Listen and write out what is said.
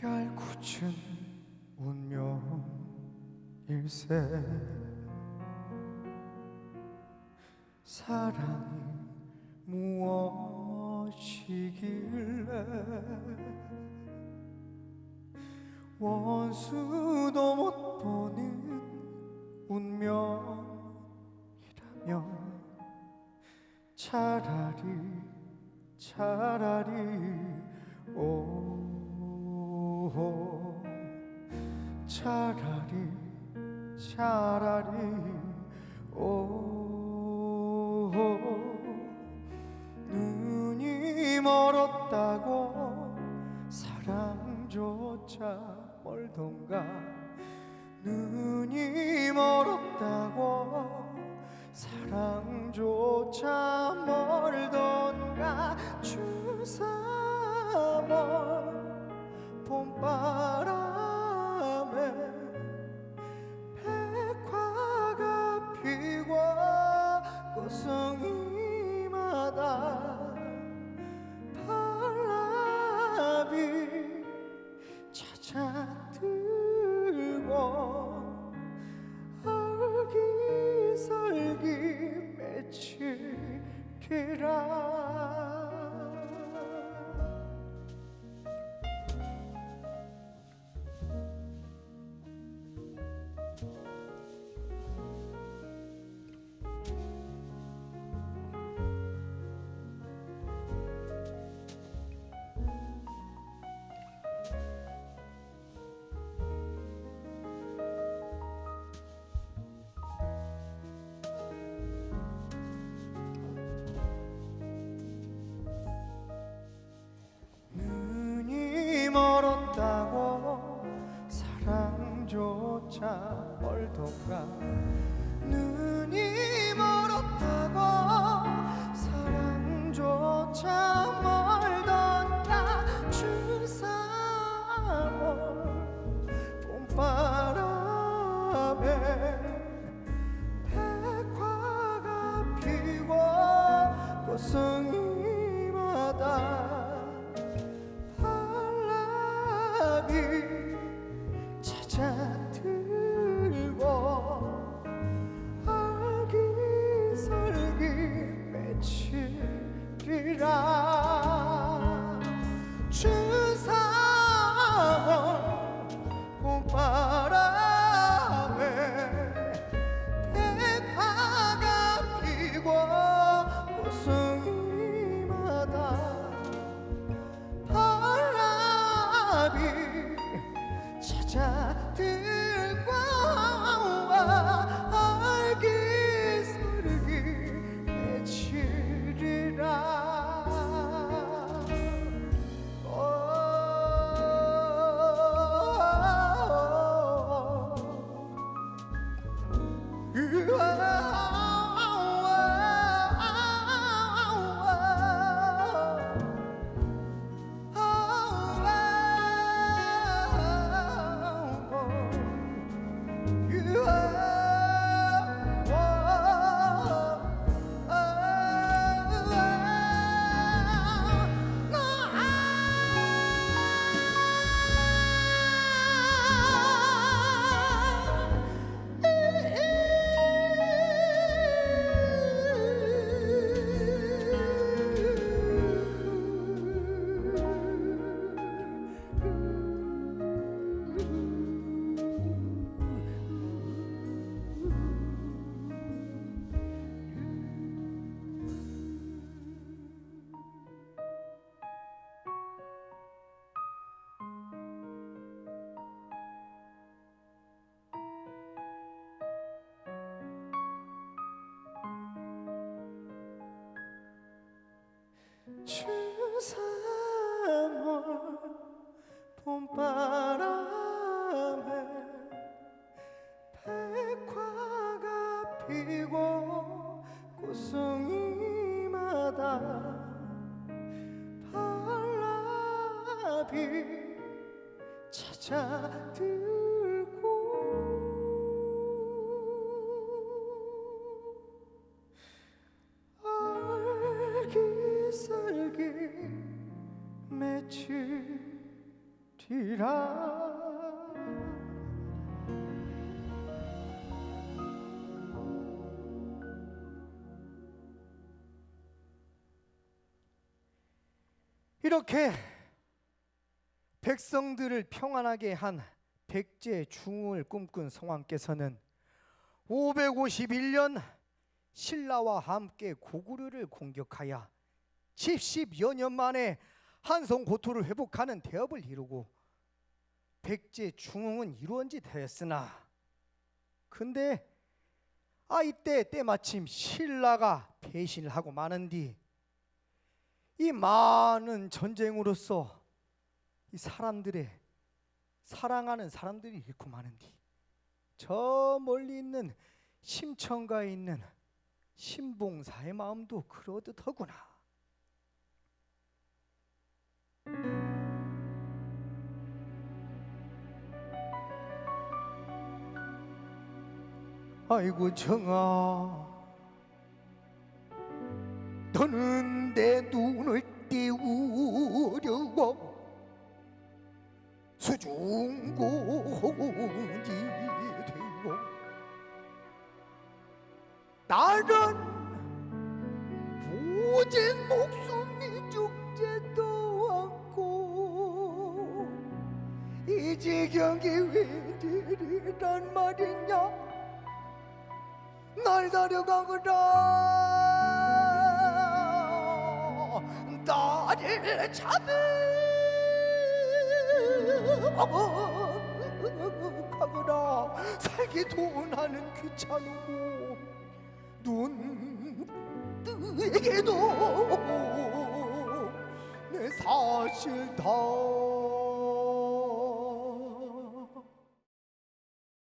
얄궂은 운명일세. 사랑이 무엇이길래 원수도 못 보는 운명이라면 차라리 차라리 오 차라리 차라리 오 눈이 멀었다고 사랑조차 멀던가? 눈이 멀었다고 사랑조차 멀던가? 주사 멀 봄바람에 백화가 피고 꽃송이마다 발라비 찾아들고 얼기설기 맺히리라 멀던가 눈이 멀었다고 사랑조차 멀던가 주사월 봄바람에 백화가 피고 꽃송 봄바람에 백화가 피고 꽃송이 마다 바람이 찾아들 주삼월 봄바람에 백화가 피고 꽃송이마다 발라비 찾아들 맺히리라. 이렇게 백성들을 평안하게 한 백제 중흥을 꿈꾼 성왕께서는 551년 신라와 함께 고구려를 공격하여 70여 년 만에 한성 고토를 회복하는 대업을 이루고 백제 중흥은 이루어진 지 되었으나 근데 아 이때 때마침 신라가 배신을 하고 마는 뒤 이 많은 전쟁으로서 이 사람들의 사랑하는 사람들이 잃고 마는 뒤저 멀리 있는 심청가에 있는 신봉사의 마음도 그러듯 하구나. 아이고 정아. 너는 내 눈을 띄우려고 수중공이 되고 나는 보진 목숨이 죽지도 않고 이 지경이 웬일이란 말이냐 날 다려가거라. 나를 잡으 가거라. 살기도 나는 귀찮고 눈 뜨게도 내 사실 다